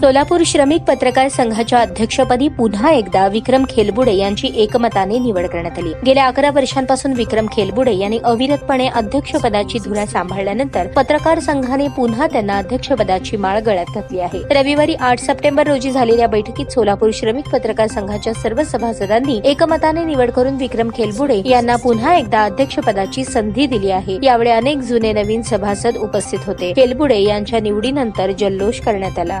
सोलापूर श्रमिक पत्रकार संघाच्या अध्यक्षपदी पुन्हा एकदा विक्रम खेलबुडे यांची एकमताने निवड करण्यात आली. गेल्या अकरा वर्षांपासून विक्रम खेलबुडे यांनी अविरतपणे अध्यक्षपदाची धुरा सांभाळल्यानंतर पत्रकार संघाने पुन्हा त्यांना अध्यक्षपदाची माळ गळ्यात घातली आहे. रविवारी आठ सप्टेंबर रोजी झालेल्या बैठकीत सोलापूर श्रमिक पत्रकार संघाच्या सर्व सभासदांनी एकमताने निवड करून विक्रम खेलबुडे यांना पुन्हा एकदा अध्यक्षपदाची संधी दिली आहे. यावेळी अनेक जुने नवीन सभासद उपस्थित होते. खेलबुडे यांच्या निवडीनंतर जल्लोष करण्यात आला.